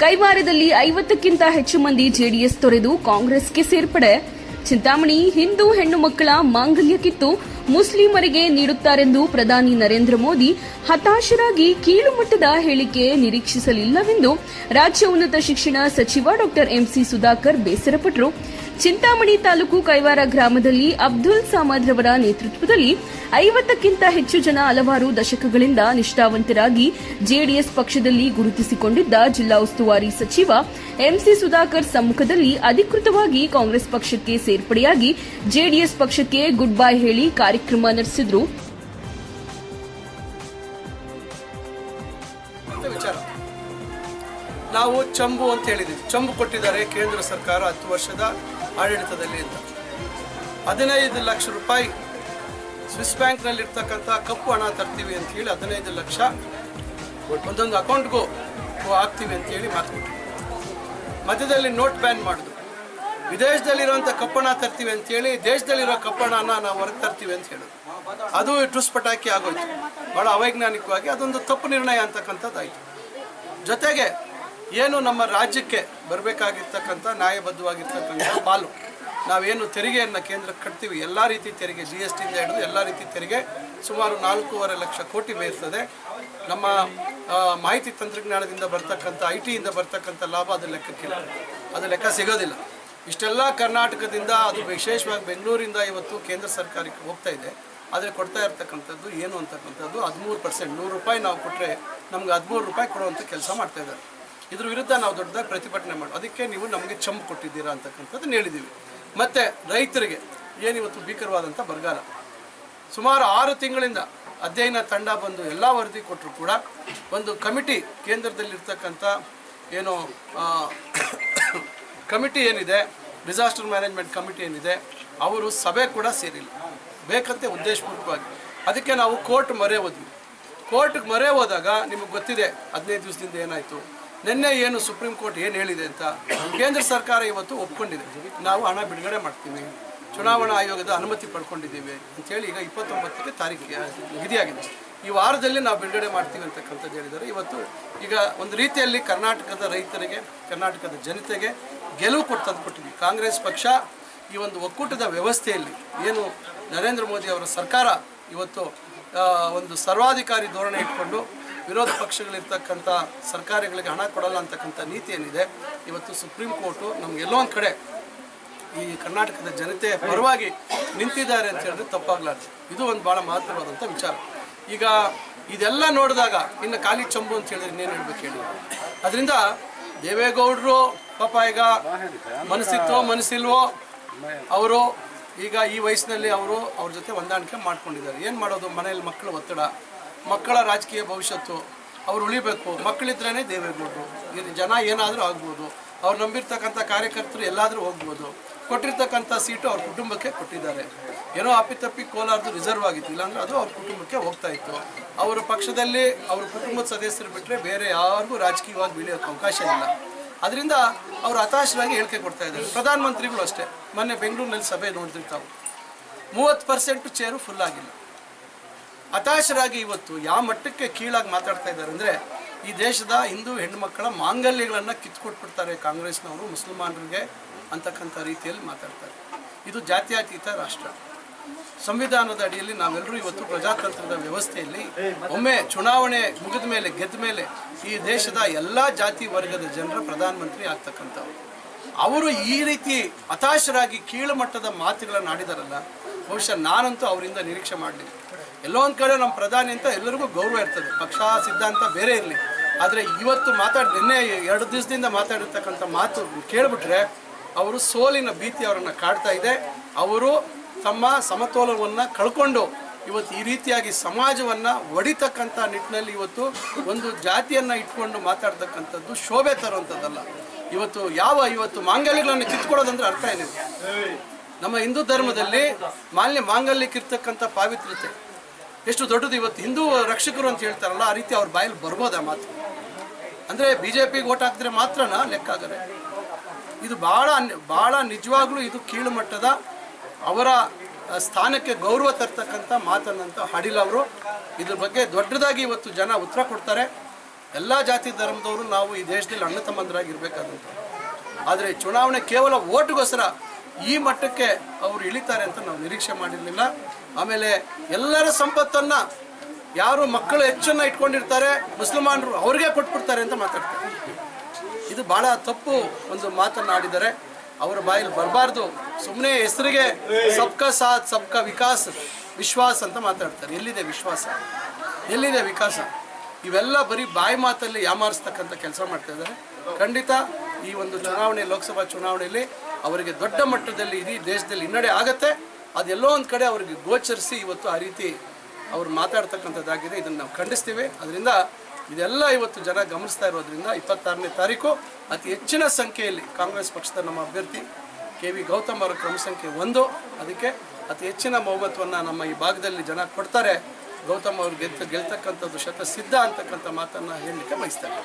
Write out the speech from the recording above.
ಕೈವಾರದಲ್ಲಿ ಐವತ್ತಕ್ಕಿಂತ ಹೆಚ್ಚು ಮಂದಿ ಜೆಡಿಎಸ್ ತೊರೆದು ಕಾಂಗ್ರೆಸ್ಗೆ ಸೇರ್ಪಡೆ. ಚಿಂತಾಮಣಿ ಹಿಂದೂ ಹೆಣ್ಣು ಮಕ್ಕಳ ಮಾಂಗಲ್ಯ ಕಿತ್ತು ಮುಸ್ಲಿಮರಿಗೆ ನೀಡುತ್ತಾರೆಂದು ಪ್ರಧಾನಿ ನರೇಂದ್ರ ಮೋದಿ ಹತಾಶರಾಗಿ ಕೀಳುಮಟ್ಟದ ಹೇಳಿಕೆ ನಿರೀಕ್ಷಿಸಲಿಲ್ಲವೆಂದು ರಾಜ್ಯ ಉನ್ನತ ಶಿಕ್ಷಣ ಸಚಿವ ಡಾ ಎಂಸಿ ಸುಧಾಕರ್ ಬೇಸರಪಟ್ಟರು. ಚಿಂತಾಮಣಿ ತಾಲೂಕು ಕೈವಾರ ಗ್ರಾಮದಲ್ಲಿ ಅಬ್ದುಲ್ ಸಾಮದ್ ರವರ ನೇತೃತ್ವದಲ್ಲಿ ಐವತ್ತಕ್ಕಿಂತ ಹೆಚ್ಚು ಜನ ಹಲವಾರು ದಶಕಗಳಿಂದ ನಿಷ್ಠಾವಂತರಾಗಿ ಜೆಡಿಎಸ್ ಪಕ್ಷದಲ್ಲಿ ಗುರುತಿಸಿಕೊಂಡಿದ್ದ ಜಿಲ್ಲಾ ಉಸ್ತುವಾರಿ ಸಚಿವ ಎಂಸಿ ಸುಧಾಕರ್ ಸಮ್ಮುಖದಲ್ಲಿ ಅಧಿಕೃತವಾಗಿ ಕಾಂಗ್ರೆಸ್ ಪಕ್ಷಕ್ಕೆ ಸೇರ್ಪಡೆಯಾಗಿ ಜೆಡಿಎಸ್ ಪಕ್ಷಕ್ಕೆ ಗುಡ್ ಬೈ ಹೇಳಿ ಕಾರ್ಯಕ್ರಮ ನಡೆಸಿದ್ರು. ನಾವು ಚಂಬು ಅಂತ ಹೇಳಿದ್ದೀವಿ. ಚಂಬು ಕೊಟ್ಟಿದ್ದಾರೆ ಕೇಂದ್ರ ಸರ್ಕಾರ ಹತ್ತು ವರ್ಷದ ಆಡಳಿತದಲ್ಲಿ ಅಂತ ಹದಿನೈದು ಲಕ್ಷ ರೂಪಾಯಿ ಸ್ವಿಸ್ ಬ್ಯಾಂಕ್ನಲ್ಲಿರ್ತಕ್ಕಂಥ ಕಪ್ಪು ಹಣ ತರ್ತೀವಿ ಅಂತ ಹೇಳಿ ಹದಿನೈದು ಲಕ್ಷ ಒಂದೊಂದು ಅಕೌಂಟ್ಗೂ ಹಾಕ್ತೀವಿ ಅಂತ ಹೇಳಿ ಮಾತು ಕೊಟ್ರು. ಮಧ್ಯದಲ್ಲಿ ನೋಟ್ ಬ್ಯಾನ್ ಮಾಡಿದ್ರು. ವಿದೇಶದಲ್ಲಿರುವಂಥ ಕಪ್ಪಣ ತರ್ತೀವಿ ಅಂತ ಹೇಳಿ ದೇಶದಲ್ಲಿರೋ ಕಪ್ಪಣನ ನಾವು ಹೊರಗೆ ತರ್ತೀವಿ ಅಂತ ಹೇಳಿದ್ರು. ಅದು ಟುಸ್ ಪಟಾಕಿ ಆಗೋಯ್ತು. ಭಾಳ ಅವೈಜ್ಞಾನಿಕವಾಗಿ ಅದೊಂದು ತಪ್ಪು ನಿರ್ಣಯ ಅಂತಕ್ಕಂಥದ್ದಾಯಿತು. ಜೊತೆಗೆ ಏನು ನಮ್ಮ ರಾಜ್ಯಕ್ಕೆ ಬರಬೇಕಾಗಿರ್ತಕ್ಕಂಥ ನ್ಯಾಯಬದ್ಧವಾಗಿರ್ತಕ್ಕಂಥ ಪಾಲು. ನಾವೇನು ತೆರಿಗೆಯನ್ನು ಕೇಂದ್ರಕ್ಕೆ ಕಟ್ತೀವಿ, ಎಲ್ಲ ರೀತಿ ತೆರಿಗೆ ಜಿ ಎಸ್ ಟಿಯಿಂದ ಹಿಡಿದು ಎಲ್ಲ ರೀತಿ ತೆರಿಗೆ ಸುಮಾರು ನಾಲ್ಕೂವರೆ ಲಕ್ಷ ಕೋಟಿ ಬೀರ್ತದೆ. ನಮ್ಮ ಮಾಹಿತಿ ತಂತ್ರಜ್ಞಾನದಿಂದ ಬರ್ತಕ್ಕಂಥ ಐ ಟಿಯಿಂದ ಬರ್ತಕ್ಕಂಥ ಲಾಭ ಅದು ಲೆಕ್ಕಕ್ಕಿಲ್ಲ. ಅದು ಲೆಕ್ಕ ಸಿಗೋದಿಲ್ಲ. ಇಷ್ಟೆಲ್ಲ ಕರ್ನಾಟಕದಿಂದ, ಅದು ವಿಶೇಷವಾಗಿ ಬೆಂಗಳೂರಿಂದ ಇವತ್ತು ಕೇಂದ್ರ ಸರ್ಕಾರಕ್ಕೆ ಹೋಗ್ತಾ ಇದೆ. ಆದರೆ ಕೊಡ್ತಾ ಇರ್ತಕ್ಕಂಥದ್ದು ಏನು ಅಂತಕ್ಕಂಥದ್ದು ಹದಿಮೂರು ಪರ್ಸೆಂಟ್. ನೂರು ರೂಪಾಯಿ ನಾವು ಕೊಟ್ಟರೆ ನಮ್ಗೆ ಹದಿಮೂರು ರೂಪಾಯಿ ಕೊಡುವಂಥ ಕೆಲಸ ಮಾಡ್ತಾ ಇದ್ದಾರೆ. ಇದ್ರ ವಿರುದ್ಧ ನಾವು ದೊಡ್ಡದಾಗಿ ಪ್ರತಿಭಟನೆ ಮಾಡಿ ಅದಕ್ಕೆ ನೀವು ನಮಗೆ ಚಂಪು ಕೊಟ್ಟಿದ್ದೀರಾ ಅಂತಕ್ಕಂಥದ್ದು ಹೇಳಿದ್ದೀವಿ. ಮತ್ತು ರೈತರಿಗೆ ಏನಿವತ್ತು ಭೀಕರವಾದಂಥ ಬರಗಾಲ? ಸುಮಾರು ಆರು ತಿಂಗಳಿಂದ ಅಧ್ಯಯನ ತಂಡ ಬಂದು ಎಲ್ಲ ವರದಿ ಕೊಟ್ಟರು ಕೂಡ ಒಂದು ಕಮಿಟಿ ಕೇಂದ್ರದಲ್ಲಿರ್ತಕ್ಕಂಥ ಏನು ಕಮಿಟಿ ಏನಿದೆ, ಡಿಸಾಸ್ಟರ್ ಮ್ಯಾನೇಜ್ಮೆಂಟ್ ಕಮಿಟಿ ಏನಿದೆ, ಅವರು ಸಭೆ ಕೂಡ ಸೇರಿಲ್ಲ. ಬೇಕಂತೆ ಉದ್ದೇಶಪೂರ್ವಕವಾಗಿ. ಅದಕ್ಕೆ ನಾವು ಕೋರ್ಟ್ ಮೊರೆ ಹೋದ್ವಿ ಕೋರ್ಟ್ಗೆ ಮೊರೆ ಹೋದಾಗ ನಿಮಗೆ ಗೊತ್ತಿದೆ, ಹದಿನೈದು ದಿವಸದಿಂದ ಏನಾಯಿತು? ನಿನ್ನೆ ಏನು ಸುಪ್ರೀಂ ಕೋರ್ಟ್ ಏನು ಹೇಳಿದೆ ಅಂತ ಕೇಂದ್ರ ಸರ್ಕಾರ ಇವತ್ತು ಒಪ್ಕೊಂಡಿದೆ. ನಾವು ಹಣ ಬಿಡುಗಡೆ ಮಾಡ್ತೀವಿ. ಚುನಾವಣಾ ಆಯೋಗದ ಅನುಮತಿ ಪಡ್ಕೊಂಡಿದ್ದೀವಿ ಅಂತೇಳಿ ಈಗ ಇಪ್ಪತ್ತೊಂಬತ್ತಕ್ಕೆ ತಾರೀಖು ನಿಧಿಯಾಗಿದೆ. ಈ ವಾರದಲ್ಲಿ ನಾವು ಬಿಡುಗಡೆ ಮಾಡ್ತೀವಿ ಅಂತಕ್ಕಂಥದ್ದು ಹೇಳಿದ್ದಾರೆ. ಇವತ್ತು ಈಗ ಒಂದು ರೀತಿಯಲ್ಲಿ ಕರ್ನಾಟಕದ ರೈತರಿಗೆ, ಕರ್ನಾಟಕದ ಜನತೆಗೆ ಗೆಲುವು ಕೊಟ್ಟು ತಂದುಕೊಟ್ಟಿದ್ವಿ ಕಾಂಗ್ರೆಸ್ ಪಕ್ಷ ಈ ಒಂದು ಒಕ್ಕೂಟದ ವ್ಯವಸ್ಥೆಯಲ್ಲಿ ಏನು ನರೇಂದ್ರ ಮೋದಿ ಅವರ ಸರ್ಕಾರ ಇವತ್ತು ಒಂದು ಸರ್ವಾಧಿಕಾರಿ ಧೋರಣೆ ಇಟ್ಕೊಂಡು ವಿರೋಧ ಪಕ್ಷಗಳಿರ್ತಕ್ಕಂಥ ಸರ್ಕಾರಗಳಿಗೆ ಹಣ ಕೊಡಲ್ಲ ಅಂತಕ್ಕಂಥ ನೀತಿ ಏನಿದೆ, ಇವತ್ತು ಸುಪ್ರೀಂ ಕೋರ್ಟು ನಮ್ಗೆ ಎಲ್ಲೋ ಒಂದು ಕಡೆ ಈ ಕರ್ನಾಟಕದ ಜನತೆ ಪರವಾಗಿ ನಿಂತಿದ್ದಾರೆ ಅಂತ ಹೇಳಿದ್ರೆ ತಪ್ಪಾಗ್ಲಾರ್ದು. ಇದು ಒಂದು ಭಾಳ ಮಹತ್ವವಾದಂಥ ವಿಚಾರ. ಈಗ ಇದೆಲ್ಲ ನೋಡಿದಾಗ, ಇನ್ನು ಖಾಲಿ ಚಂಬು ಅಂತ ಹೇಳಿದ್ರೆ ಇನ್ನೇನು ಹೇಳ್ಬೇಕು ಹೇಳಿ? ಅದರಿಂದ ದೇವೇಗೌಡರು ಪಾಪ ಈಗ ಮನಸ್ಸಿತ್ತೋ ಮನಸ್ಸಿಲ್ವೋ, ಅವರು ಈಗ ಈ ವಯಸ್ಸಿನಲ್ಲಿ ಅವರು ಅವ್ರ ಜೊತೆ ಹೊಂದಾಣಿಕೆ ಮಾಡ್ಕೊಂಡಿದ್ದಾರೆ. ಏನು ಮಾಡೋದು? ಮನೆಯಲ್ಲಿ ಮಕ್ಕಳು ಒತ್ತಡ. ಮಕ್ಕಳ ರಾಜಕೀಯ ಭವಿಷ್ಯತ್ತು ಅವ್ರು ಉಳಿಬೇಕು. ಮಕ್ಕಳಿದ್ರೇ ದೇವೇಗೌಡರು. ಇದು ಜನ ಏನಾದರೂ ಆಗ್ಬೋದು. ಅವ್ರು ನಂಬಿರ್ತಕ್ಕಂಥ ಕಾರ್ಯಕರ್ತರು ಎಲ್ಲಾದರೂ ಹೋಗ್ಬೋದು. ಕೊಟ್ಟಿರ್ತಕ್ಕಂಥ ಸೀಟು ಅವ್ರ ಕುಟುಂಬಕ್ಕೆ ಕೊಟ್ಟಿದ್ದಾರೆ. ಏನೋ ಅಪ್ಪಿತಪ್ಪಿ ಕೋಲಾರದು ರಿಸರ್ವ್ ಆಗಿತ್ತು. ಇಲ್ಲಾಂದ್ರೆ ಅದು ಅವ್ರ ಕುಟುಂಬಕ್ಕೆ ಹೋಗ್ತಾ ಇತ್ತು. ಅವರ ಪಕ್ಷದಲ್ಲಿ ಅವ್ರ ಕುಟುಂಬದ ಸದಸ್ಯರು ಬಿಟ್ಟರೆ ಬೇರೆ ಯಾರಿಗೂ ರಾಜಕೀಯವಾಗಿ ಬೆಳೆಯೋಕ್ಕೆ ಅವಕಾಶ ಇಲ್ಲ. ಅದರಿಂದ ಅವರು ಹತಾಶರಾಗಿ ಹೇಳಿಕೆ ಕೊಡ್ತಾ ಇದ್ದಾರೆ. ಪ್ರಧಾನಮಂತ್ರಿಗಳು ಅಷ್ಟೇ. ಮೊನ್ನೆ ಬೆಂಗಳೂರಿನಲ್ಲಿ ಸಭೆ ನೋಡ್ತಿರ್ತಾವೆ ಮೂವತ್ತು ಪರ್ಸೆಂಟ್ ಚೇರು ಫುಲ್ ಆಗಿಲ್ಲ. ಹತಾಶರಾಗಿ ಇವತ್ತು ಯಾವ ಮಟ್ಟಕ್ಕೆ ಕೀಳಾಗಿ ಮಾತಾಡ್ತಾ ಇದ್ದಾರೆ ಅಂದರೆ ಈ ದೇಶದ ಹಿಂದೂ ಹೆಣ್ಣುಮಕ್ಕಳ ಮಾಂಗಲ್ಯಗಳನ್ನು ಕಿತ್ಕೊಟ್ಬಿಡ್ತಾರೆ ಕಾಂಗ್ರೆಸ್ನವರು, ಮುಸಲ್ಮಾನರಿಗೆ ಅಂತಕ್ಕಂಥ ರೀತಿಯಲ್ಲಿ ಮಾತಾಡ್ತಾರೆ. ಇದು ಜಾತ್ಯತೀತ ರಾಷ್ಟ್ರ. ಸಂವಿಧಾನದ ಅಡಿಯಲ್ಲಿ ನಾವೆಲ್ಲರೂ ಇವತ್ತು ಪ್ರಜಾತಂತ್ರದ ವ್ಯವಸ್ಥೆಯಲ್ಲಿ ಒಮ್ಮೆ ಚುನಾವಣೆ ಮುಗಿದ ಮೇಲೆ, ಗೆದ್ದ ಮೇಲೆ ಈ ದೇಶದ ಎಲ್ಲ ಜಾತಿ ವರ್ಗದ ಜನರ ಪ್ರಧಾನಮಂತ್ರಿ ಆಗ್ತಕ್ಕಂಥವ್ರು. ಅವರು ಈ ರೀತಿ ಹತಾಶರಾಗಿ ಕೀಳುಮಟ್ಟದ ಮಾತುಗಳನ್ನು ಆಡಿದಾರಲ್ಲ, ಬಹುಶಃ ನಾನಂತೂ ಅವರಿಂದ ನಿರೀಕ್ಷೆ ಮಾಡಲಿಲ್ಲ. ಎಲ್ಲೋ ಒಂದು ಕಡೆ ನಮ್ಮ ಪ್ರಧಾನಿ ಅಂತ ಎಲ್ಲರಿಗೂ ಗೌರವ ಇರ್ತದೆ. ಪಕ್ಷ, ಸಿದ್ಧಾಂತ ಬೇರೆ ಇರಲಿ. ಆದರೆ ಇವತ್ತು ಮಾತಾಡಿ, ನಿನ್ನೆ ಎರಡು ದಿವಸದಿಂದ ಮಾತಾಡಿರ್ತಕ್ಕಂಥ ಮಾತು ಕೇಳಿಬಿಟ್ರೆ ಅವರು ಸೋಲಿನ ಭೀತಿ ಅವರನ್ನು ಕಾಡ್ತಾ ಇದೆ. ಅವರು ತಮ್ಮ ಸಮತೋಲನವನ್ನು ಕಳ್ಕೊಂಡು ಇವತ್ತು ಈ ರೀತಿಯಾಗಿ ಸಮಾಜವನ್ನು ಒಡಿತಕ್ಕಂಥ ನಿಟ್ಟಿನಲ್ಲಿ ಇವತ್ತು ಒಂದು ಜಾತಿಯನ್ನು ಇಟ್ಕೊಂಡು ಮಾತಾಡ್ತಕ್ಕಂಥದ್ದು ಶೋಭೆ ತರುವಂಥದ್ದಲ್ಲ. ಇವತ್ತು ಯಾವ ಇವತ್ತು ಮಾಂಗಲ್ಯಗಳನ್ನು ಕಿತ್ಕೊಡೋದಂದ್ರೆ ಅರ್ಥ ಏನಿದೆ ನಮ್ಮ ಹಿಂದೂ ಧರ್ಮದಲ್ಲಿ ಮಾನ್ಯ ಮಾಂಗಲ್ಯಕ್ಕಿರ್ತಕ್ಕಂಥ ಪಾವಿತ್ರ್ಯತೆ. ಎಷ್ಟು ದೊಡ್ಡದು ಇವತ್ತು ಹಿಂದೂ ರಕ್ಷಕರು ಅಂತ ಹೇಳ್ತಾರಲ್ಲ, ಆ ರೀತಿ ಅವ್ರ ಬಾಯಲ್ಲಿ ಬರ್ಬೋದಾ ಮಾತು? ಅಂದರೆ ಬಿ ಜೆ ಪಿಗೆ ಓಟ್ ಹಾಕಿದ್ರೆ ಮಾತ್ರನಾ ಲೆಕ್ಕ ಆಗರೆ ಇದು ಭಾಳ ಭಾಳ ನಿಜವಾಗ್ಲೂ ಇದು ಕೀಳು ಮಟ್ಟದ ಅವರ ಸ್ಥಾನಕ್ಕೆ ಗೌರವ ತರ್ತಕ್ಕಂಥ ಮಾತನ್ನಂತ ಹಾಡಿಲ್ಲ ಅವರು. ಇದ್ರ ಬಗ್ಗೆ ದೊಡ್ಡದಾಗಿ ಇವತ್ತು ಜನ ಉತ್ತರ ಕೊಡ್ತಾರೆ. ಎಲ್ಲ ಜಾತಿ ಧರ್ಮದವರು ನಾವು ಈ ದೇಶದಲ್ಲಿ ಅಣ್ಣ ತಮ್ಮಂದರಾಗಿ ಇರಬೇಕಾದಂಥ ಆದರೆ ಚುನಾವಣೆ ಕೇವಲ ಓಟ್ಗೋಸ್ಕರ ಈ ಮಟ್ಟಕ್ಕೆ ಅವರು ಇಳಿತಾರೆ ಅಂತ ನಾವು ನಿರೀಕ್ಷೆ ಮಾಡಿರಲಿಲ್ಲ. ಆಮೇಲೆ ಎಲ್ಲರ ಸಂಪತ್ತನ್ನು ಯಾರು ಮಕ್ಕಳು ಹೆಚ್ಚನ್ನು ಇಟ್ಕೊಂಡಿರ್ತಾರೆ, ಮುಸಲ್ಮಾನರು ಅವ್ರಿಗೆ ಕೊಟ್ಬಿಡ್ತಾರೆ ಅಂತ ಮಾತಾಡ್ತಾರೆ. ಇದು ಬಹಳ ತಪ್ಪು ಒಂದು ಮಾತನ್ನಾಡಿದ್ದಾರೆ ಅವರ ಬಾಯಲ್ಲಿ ಬರಬಾರ್ದು. ಸುಮ್ಮನೆ ಹೆಸರಿಗೆ ಸಬ್ಕಾ ಸಾಥ್, ಸಬ್ಕಾ ವಿಕಾಸ್, ವಿಶ್ವಾಸ ಅಂತ ಮಾತಾಡ್ತಾರೆ. ಎಲ್ಲಿದೆ ವಿಶ್ವಾಸ? ಎಲ್ಲಿದೆ ವಿಕಾಸ? ಇವೆಲ್ಲ ಬರೀ ಬಾಯಿ ಮಾತಲ್ಲಿ ಯಾಮಾರಿಸ್ತಕ್ಕಂಥ ಕೆಲಸ ಮಾಡ್ತಾ ಇದ್ದಾರೆ. ಖಂಡಿತ ಈ ಒಂದು ಚುನಾವಣೆ, ಲೋಕಸಭಾ ಚುನಾವಣೆಯಲ್ಲಿ ಅವರಿಗೆ ದೊಡ್ಡ ಮಟ್ಟದಲ್ಲಿ ಇಡೀ ದೇಶದಲ್ಲಿ ಹಿನ್ನಡೆ ಆಗತ್ತೆ. ಅದೆಲ್ಲೋ ಒಂದು ಕಡೆ ಅವರಿಗೆ ಗೋಚರಿಸಿ ಇವತ್ತು ಆ ರೀತಿ ಅವ್ರು ಮಾತಾಡ್ತಕ್ಕಂಥದ್ದಾಗಿದೆ. ಇದನ್ನು ನಾವು ಖಂಡಿಸ್ತೀವಿ. ಅದರಿಂದ ಇದೆಲ್ಲ ಇವತ್ತು ಜನ ಗಮನಿಸ್ತಾ ಇರೋದ್ರಿಂದ ಇಪ್ಪತ್ತಾರನೇ ತಾರೀಕು ಅತಿ ಹೆಚ್ಚಿನ ಸಂಖ್ಯೆಯಲ್ಲಿ ಕಾಂಗ್ರೆಸ್ ಪಕ್ಷದ ನಮ್ಮ ಅಭ್ಯರ್ಥಿ ಕೆ ವಿ ಗೌತಮ್ ಅವರ ಕ್ರಮ ಸಂಖ್ಯೆ ಒಂದು. ಅದಕ್ಕೆ ಅತಿ ಹೆಚ್ಚಿನ ಬಹುಮತವನ್ನು ನಮ್ಮ ಈ ಭಾಗದಲ್ಲಿ ಜನ ಕೊಡ್ತಾರೆ. ಗೌತಮ್ ಅವರು ಗೆದ್ದ ಗೆಲ್ತಕ್ಕಂಥದ್ದು ಶತ ಸಿದ್ಧ ಅಂತಕ್ಕಂಥ ಮಾತನ್ನು ಹೇಳಲಿಕ್ಕೆ ಬಯಸ್ತಾರೆ